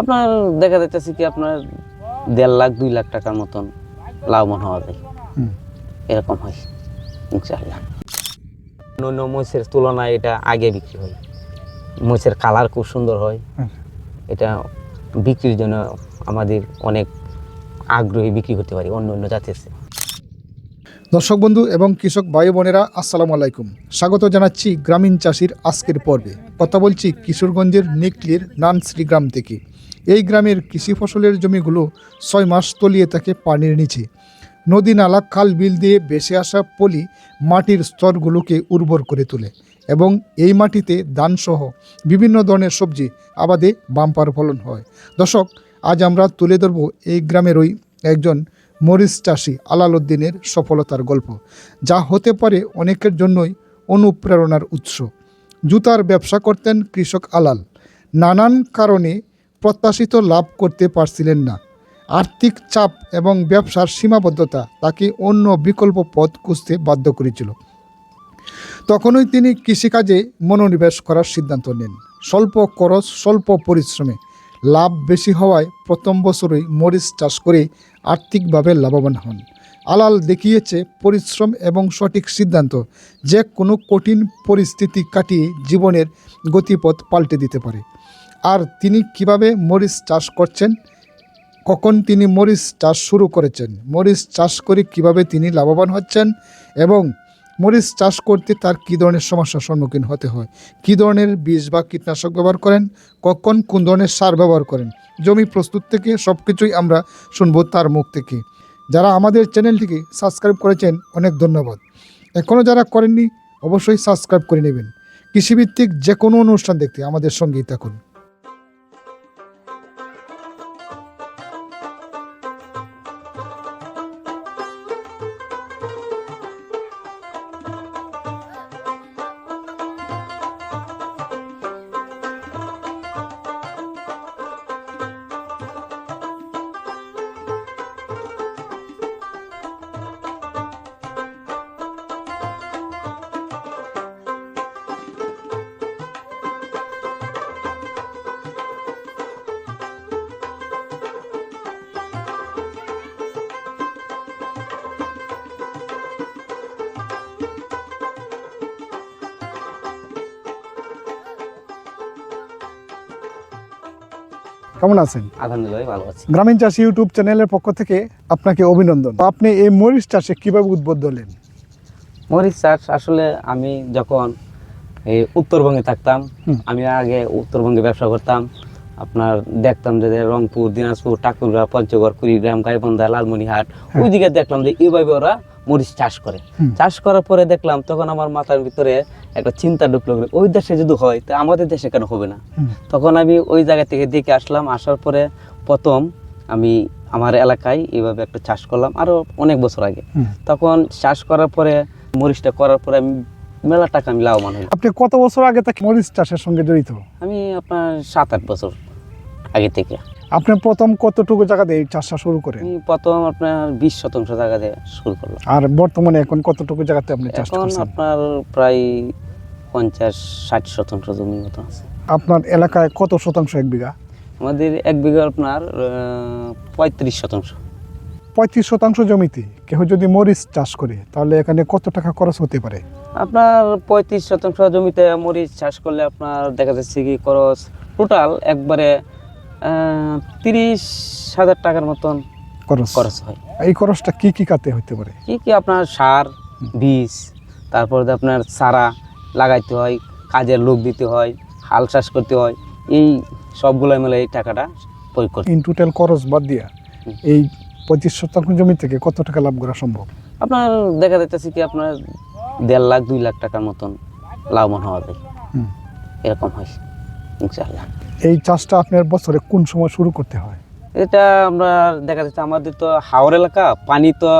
আপনার দেখা যাইতেছে কি আপনার দেড় লাখ দুই লাখ টাকার মতন লাভবান হওয়া যায়। এরকম হয় ইনশাআল্লাহ। অন্য মহিষের তুলনায় এটা আগে বিক্রি হয়। মহিষের কালার খুব সুন্দর হয়। এটা বিক্রির জন্য আমাদের অনেক আগ্রহী বিক্রি করতে পারি অন্য অন্য জাতের। দর্শক বন্ধু এবং কৃষক ভাই বোনেরা আসসালামু আলাইকুম। স্বাগত জানাচ্ছি গ্রামীণ চাষির আজকের পর্বে। কথা বলছি কিশোরগঞ্জের নিকলির নানশ্রী গ্রাম থেকে। এই গ্রামের কৃষি ফসলের জমিগুলো ছয় মাস তলিয়ে থাকে পানির নিচে। নদী নালা, খাল, বিল দিয়ে বেসে আসা পলি মাটির স্তরগুলোকে উর্বর করে তোলে এবং এই মাটিতে ধানসহ বিভিন্ন ধরনের সবজি, আবাদে বাম্পার ফলন হয়। দর্শক, আজ আমরা তুলে ধরব এই গ্রামের ওই একজন মরিচ চাষি আলাল উদ্দিনের সফলতার গল্প। যা হতে পারে অনেকের জন্যই অনুপ্রেরণার উৎস। জুতার ব্যবসা করতেন কৃষক আলাল। নানান কারণে প্রত্যাশিত লাভ করতে পারছিলেন না। আর্থিক চাপ এবং ব্যবসার সীমাবদ্ধতা তাকে অন্য বিকল্প পথ খুঁজতে বাধ্য করেছিল। তখনই তিনি কৃষিকাজে মনোনিবেশ করার সিদ্ধান্ত নেন। স্বল্প খরচ, স্বল্প পরিশ্রমে লাভ বেশি হওয়ায় প্রথম বছরই মরিচ চাষ করে আর্থিকভাবে লাভবান হন। আলাল দেখিয়েছে, পরিশ্রম এবং সঠিক সিদ্ধান্ত যে কোনো কঠিন পরিস্থিতি কাটিয়ে জীবনের গতিপথ পাল্টে দিতে পারে। আর তিনি কীভাবে মরিচ চাষ করছেন? কখন তিনি মরিচ চাষ শুরু করেছেন? মরিচ চাষ করে কীভাবে তিনি লাভবান হচ্ছেন? এবং মরিচ চাষ করতে তার কী ধরনের সমস্যার সম্মুখীন হতে হয়? কী ধরনের বীজ বা কীটনাশক ব্যবহার করেন? কখন কোন ধরনের সার ব্যবহার করেন? জমি প্রস্তুত থেকে সব কিছুই আমরা শুনব তার মুখ থেকে। যারা আমাদের চ্যানেলটিকে সাবস্ক্রাইব করেছেন, অনেক ধন্যবাদ। এখনও যারা করেননি, অবশ্যই সাবস্ক্রাইব করে নেবেন। কৃষিভিত্তিক যে কোনো অনুষ্ঠান দেখতে আমাদের সঙ্গেই থাকুন। কেমন আছেন? আলহামদুলিল্লাহ ভালো আছি। গ্রামীণ চাষি ইউটিউব চ্যানেলের পক্ষ থেকে আপনাকে অভিনন্দন। আপনি এই মরিচ চাষে কীভাবে উদ্বুদ্ধ হলেন? মরিচ চাষ আসলে আমি যখন এই উত্তরবঙ্গে থাকতাম আমি আগে উত্তরবঙ্গে ব্যবসা করতাম। আপনার দেখতাম যে রংপুর দিনাজপুর ঠাকুরগাঁ পঞ্চগড় কুড়িগ্রাম গাইবন্ধা লালমনিহাট ওই দিকে দেখলাম যে এইভাবে ওরা মরিচ চাষ করে। চাষ করার পরে দেখলাম তখন আমার মাথার ভিতরে একটা চিন্তা ঢুকলো ওই দেশে যদি হয় তা আমাদের দেশে কেন হবে না? তখন আমি ওই জায়গা থেকে দেখে আসলাম আসার পরে প্রথম আমি আমার এলাকায় এইভাবে একটা চাষ করলাম আরও অনেক বছর আগে। তখন চাষ করার পরে মরিচটা করার পরে আমি মেলা টাকা আমি লাভবান হই আপনি কত বছর আগে থেকে মরিচ চাষের সঙ্গে জড়িত? আমি আপনার সাত আট বছর আগে থেকে। আপনি প্রথম কতটুকু জায়গাতে এই চাষটা শুরু করেন? প্রথম আপনার বিশ শতাংশ জায়গা দিয়ে শুরু করলাম। আর বর্তমানে এখন কতটুকু জায়গাতে আপনি চাষ এখন আপনার প্রায় পঞ্চাশ ষাট শতাংশ জমি মতো আছে। আপনার এলাকায় কত শতাংশ এক বিঘা? আমাদের এক বিঘা আপনার পঁয়ত্রিশ শতাংশ। পঁয়ত্রিশ শতাংশ জমিতে কেউ যদি মরিচ চাষ করে তাহলে এখানে কত টাকা খরচ হতে পারে? আপনার পঁয়ত্রিশ শতাংশ জমিতে মরিচ চাষ করলে আপনার দেখা যাচ্ছে কি খরচ টোটাল একবারে তিরিশ হাজার টাকার মতন খরচ। খরচ হয়। এই খরচটা কি কি কাতে হতে পারে? কি কি আপনার সার বীজ তারপরে আপনার চারা লাগাইতে হয় কাজের লোক দিতে হয় হাল চাষ করতে হয় এই সবগুলো মিলে এই টাকাটা প্রয়োগ করতে ইন টোটাল খরচ বাদ দিয়া এই পঁচিশ শতাংশ জমি থেকে কত টাকা লাভ করা সম্ভব? আপনার দেখা যাচ্ছে কি আপনার দেড় লাখ দুই লাখ টাকার মতন লাভবান হওয়া যায়। এরকম হয় ইনশাল্লাহ এই চাষটা আপনার বছরে কোন সময় শুরু করতে হয়? এটা আমরা দেখা যাচ্ছে আমাদের তো হাওর এলাকা পানি তো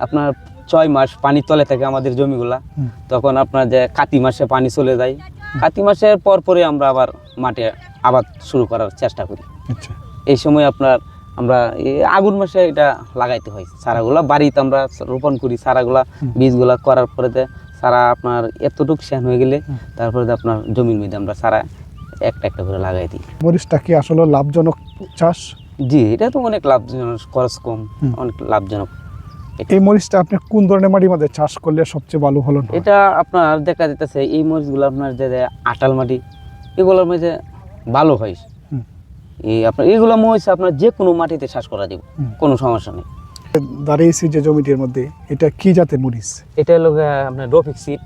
আপনার ছয় মাস পানি তলে থাকে আমাদের জমিগুলা। তখন আপনার যে কাতি মাসে পানি চলে যায়। কাতি মাসের পর পরে আমরা আবার মাঠে আবাদ শুরু করার চেষ্টা করি। আচ্ছা। এই সময় আপনার আমরা আগুন মাসে এটা লাগাইতে হয়। চারাগুলা বাড়িতে আমরা রোপণ করি। চারাগুলা হুম। বীজগুলা করার পরে সারা আপনার এতটুকু শেন হয়ে গেলে তারপরে আপনার জমির মধ্যে আমরা চারা একটা একটা করে লাগাই দিই। মরিচটা কি আসলে লাভজনক চাষ? জি এটা তো অনেক লাভজনক খরচ কম অনেক লাভজনক। এই মরিচটা আপনি কোন ধরনের মাটির মধ্যে চাষ করলে সবচেয়ে ভালো ফলন এটা আপনার দেখা যেতেছে এই মরিচগুলো আপনার যে আটাল মাটি এগুলোর মধ্যে ভালো হয়। এই আপনার এইগুলো মরিচ আপনার যে কোনো মাটিতে চাষ করা যাবে কোনো সমস্যা নেই। দাঁড়িয়েছি যে জমিটির মধ্যে এটা কি জাতের মরিচ? এটা হলো আপনার রফিক সিট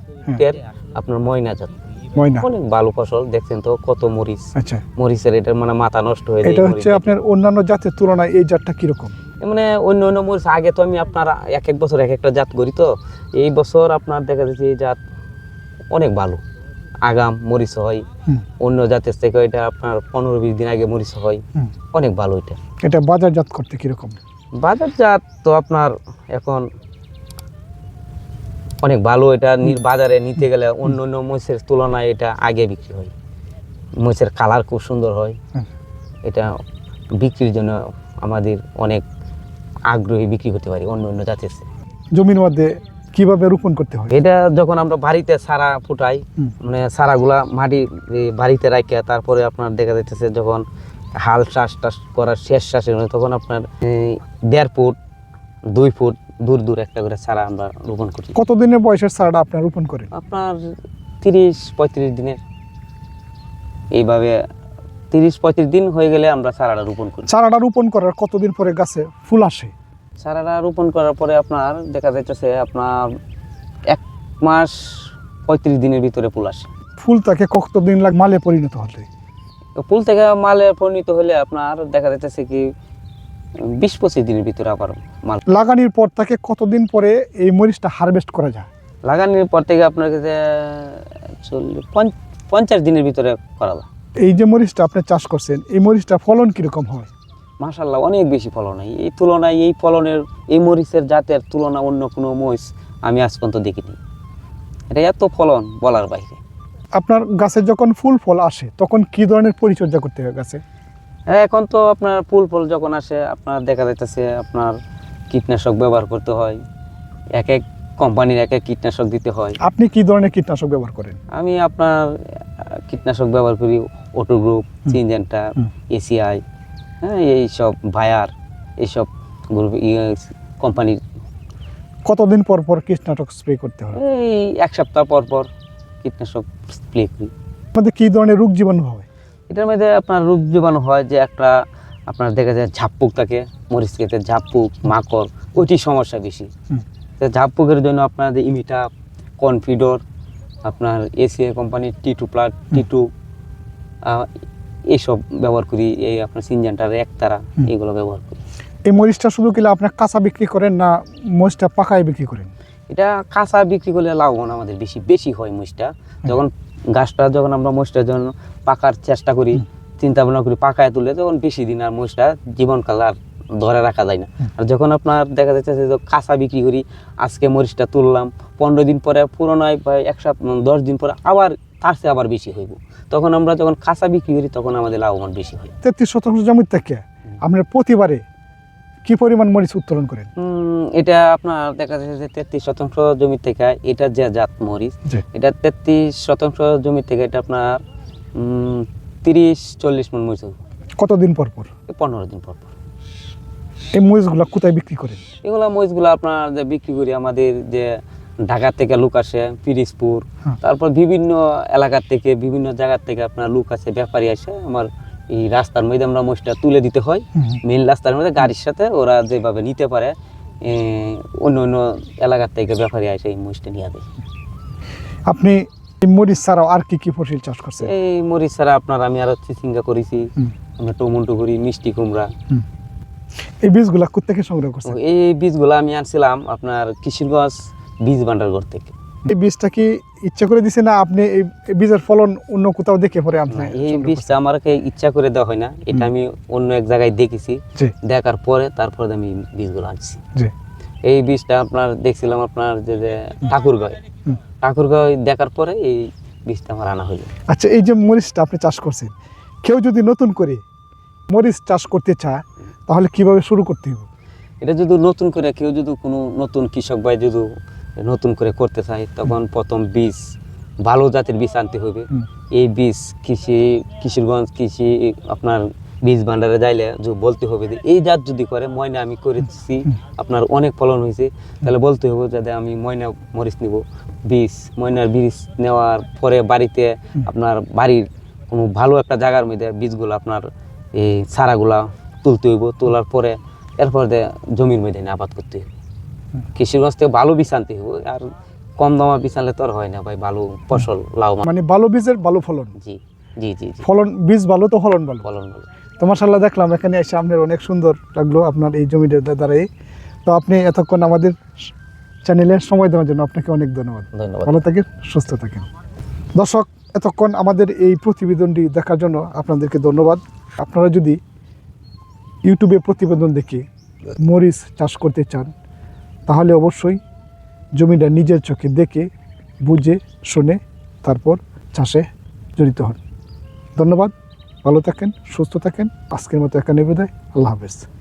আপনার ময়না জাত। ময়না? অনেক ভালো ফসল দেখছেন তো কত মরিচ। আচ্ছা। মরিচের এটার মানে মাথা নষ্ট হয়ে যায় এটা হচ্ছে আপনার অন্যান্য জাতের তুলনায় এই জাতটা কীরকম? মানে অন্য অন্য মরিচ আগে তো আমি আপনার এক এক বছর এক একটা জাত করি তো। এই বছর আপনার দেখা যাচ্ছে এই জাত অনেক ভালো। আগাম মরিচ হয়। অন্য জাতের থেকে এটা আপনার পনেরো বিশ দিন আগে মরিচ হয়। অনেক ভালো এটা। এটা বাজারজাত করতে কীরকম? বাজার জাত তো আপনার এখন অনেক ভালো এটা বাজারে নিতে গেলে অন্য অন্য মরিচের তুলনায় এটা আগে বিক্রি হয়। মরিচের কালার খুব সুন্দর হয়। এটা বিক্রির জন্য আমাদের অনেক আগ্রহী বিক্রি করতে পারি অন্য অন্য জাতের জমির মধ্যে কীভাবে রোপণ করতে হয়? এটা যখন আমরা বাড়িতে সারা ফুটাই। মানে সারাগুলা মাটি বাড়িতে রাখিয়া তারপরে আপনার দেখা যাইতেছে যখন হাল চাষ টাস করার শেষ চাষের তখন আপনার দেড় ফুট দুই ফুট দূর দূর একটা করে চারা আমরা রোপণ করি। কতদিনের বয়সের চারাটা আপনার রোপণ করেন? আপনার তিরিশ পঁয়ত্রিশ দিনের। এইভাবে তিরিশ পঁয়ত্রিশ দিন হয়ে গেলে আমরা চারাটা রোপণ করি। চারাটা রোপণ করার কতদিন পরে গাছে ফুল আসে? চারাটা রোপণ করার পরে আপনার দেখা যাইতেছে আপনার এক মাস পঁয়ত্রিশ দিনের ভিতরে ফুল আসে। ফুলটাকে কতদিন লাগ মালে পরিণত হতে তো ফুল থেকে মালে পরিণত হলে আপনার দেখা যাইতেছে কি বিশ পঁচিশ দিনের ভিতরে আবার মাল। লাগানির পর থেকে কতদিন পরে এই মরিচটা হারভেস্ট করা যায়? লাগানোর পর থেকে আপনার কাছে চল্লিশ পঞ্চাশ দিনের ভিতরে করাবো এই যে মরিচটা আপনি চাষ করছেন এই মরিচটা ফলন কীরকম হয়? মাশাল্লাহ অনেক বেশি ফলন হয়। এই তুলনায় এই ফলনের এই মরিচের জাতের তুলনা অন্য কোনো মরিচ আমি আজ পর্যন্ত দেখিনি। এটা এত ফলন বলার বাইরে। আপনার গাছে যখন ফুল ফল আসে তখন কি ধরনের পরিচর্যা করতে হয় গাছে? এখন তো আপনার ফুল ফল যখন আসে আপনার দেখা যাইতেছে আপনার কীটনাশক ব্যবহার করতে হয়। এক এক কোম্পানির এক এক কীটনাশক দিতে হয়। আপনি কি ধরনের কীটনাশক ব্যবহার করেন? আমি আপনার কীটনাশক ব্যবহার করি অটো গ্রুপ সিনজেন্টা। এসিআই হ্যাঁ এইসব ভায়ার এইসব গ্রুপ কোম্পানির। কতদিন পর পর কীটনাশক স্প্রে করতে হয়? এই এক সপ্তাহ পর পর কীটনাশক স্প্রে করি। আমাদের কী ধরনের রোগ জীবাণু হয় এটার মধ্যে আপনার রোগ জীবাণু হয় যে একটা আপনার দেখা যায় ঝাপ্পুক থাকে মরিচ খেতে ঝাপ্পুক মাকড় ওইটি সমস্যা বেশি। ঝাপ্পুকের জন্য আপনার ইমিটা কনফিডর আপনার এসিআই কোম্পানির টি টু প্লাট টি টু এইসব ব্যবহার করি এই আপনার সিনজেন্টার একতারা। এগুলো ব্যবহার করি। এই মরিচটা শুধু কিনা আপনার কাঁচা বিক্রি করেন না মরিচটা পাকায় বিক্রি করেন? এটা কাঁচা বিক্রি করলে লাভবান আমাদের বেশি বেশি হয় মহিষটা যখন গাছটা যখন আমরা মহিষটার জন্য পাকার চেষ্টা করি চিন্তা ভাবনা করি পাকায় তুলে তখন বেশি দিন আর মহিষটা জীবনকাল আর ধরে রাখা যায় না। আর যখন আপনার দেখা যাচ্ছে যে কাঁচা বিক্রি করি আজকে মরিচটা তুললাম পনেরো দিন পরে পুরোনায় বা এক সপ্তাহ দশ দিন পরে আবার তার চেয়ে আবার বেশি হইব। তখন আমরা যখন কাঁচা বিক্রি করি তখন আমাদের লাভবান বেশি হয়। তেত্রিশ শতাংশ জমির থেকে আপনার প্রতিবারে কি পরিমাণ মরিচ উত্তোলন করেন? এটা আপনার দেখা যাচ্ছে যে তেত্রিশ শতাংশ জমি থেকে এটা যে জাত মরিচ এটা তেত্রিশ শতাংশ জমি থেকে এটা আপনার তিরিশ চল্লিশ মন মরিচ কতদিন পর পর? পনেরো দিন পর পর। এই মরিচগুলো কোথায় বিক্রি করেন? এগুলো মরিচগুলো আপনার যে বিক্রি করি আমাদের যে ঢাকা থেকে লোক আসে পিরিজপুর হ্যাঁ। তারপর বিভিন্ন এলাকার থেকে বিভিন্ন জায়গার থেকে আপনার লোক আছে ব্যাপারী আসে আমার এই রাস্তার মধ্যে আমরা মরিচটা তুলে দিতে হয়। মেন রাস্তার মধ্যে গাড়ির সাথে ওরা যেভাবে নিতে পারে অন্য অন্য এলাকার থেকে ব্যাপারী আসে এই মরিচটা নিয়ে যাবে আপনি মরিচ ছাড়াও আর কি কি ফসল চাষ করছেন? এই মরিচ ছাড়া আপনার আমি আরও চিচিঙ্গা করেছি আমরা টমেটো করি মিষ্টি কুমড়া। এই বীজগুলা কোথেকে সংগ্রহ করছেন? এই বীজগুলা আমি আনছিলাম আপনার কিশোরগঞ্জ বীজ ভান্ডারঘর থেকে। এই বীজটা কি ইচ্ছা করে দিছে না আপনি এই বীজের ফলন অন্য কোথাও দেখে পরে আপনি এই বীজটা আমাকে ইচ্ছা করে দেওয়া হয় না। এটা আমি অন্য এক জায়গায় দেখেছি। দেখার পরে তারপরে আমি বীজগুলো আনছি। জি। এই বীজটা আপনার দেখছিলাম আপনার যে যে ঠাকুরগাঁয় হুম। ঠাকুরগাঁয় দেখার পরে এই বীজটা আমার আনা হলো। আচ্ছা এই যে মরিচটা আপনি চাষ করছেন কেউ যদি নতুন করে মরিচ চাষ করতে চায় তাহলে কীভাবে শুরু করতে হবে? এটা যদি নতুন করে কেউ যদি কোনো নতুন কৃষক ভাই যদি নতুন করে করতে চাই তখন প্রথম বীজ ভালো জাতের বীজ আনতে হবে। এই বীজ কৃষি কিশোরগঞ্জ কৃষি আপনার বীজ ভান্ডারে যাইলে যে বলতে হবে যে এই জাত যদি করে ময়না আমি করেছি আপনার অনেক ফলন হয়েছে তাহলে বলতে হবে যাতে আমি ময়না মরিচ নিব। বীজ ময়নার বীজ নেওয়ার পরে বাড়িতে আপনার বাড়ির কোনো ভালো একটা জায়গার মধ্যে বীজগুলো আপনার এই চারাগুলা তুলতে হইব তোলার পরে এরপর জমির মধ্যে আবাদ করতে হইব। কৃষিগঞ্জ থেকে ভালো বীজ আনতে হইব। আর কম দামা বীজ আনলে তো আর হয় না ভাই ভালো ফসল লাভ মানে ভালো বীজের ভালো ফলন? জি জি জি জি। ফলন বীজ ভালো তো ফলন ভালো ফলন ভালো তো মাসাল্লাহ দেখলাম এখানে এসে আপনার অনেক সুন্দর লাগল আপনার এই জমিটার দ্বারাই। তো আপনি এতক্ষণ আমাদের চ্যানেলে সময় দেওয়ার জন্য আপনাকে অনেক ধন্যবাদ। ধন্যবাদ। ভালো থাকেন সুস্থ থাকেন। দর্শক এতক্ষণ আমাদের এই প্রতিবেদনটি দেখার জন্য আপনাদেরকে ধন্যবাদ। আপনারা যদি ইউটিউবে প্রতিবেদন দেখে মরিচ চাষ করতে চান তাহলে অবশ্যই জমিটা নিজের চোখে দেখে, বুঝে, শুনে, তারপর চাষে জড়িত হন। ধন্যবাদ, ভালো থাকেন, সুস্থ থাকেন। আজকের মতো একা বিদায়। আল্লাহ হাফেজ।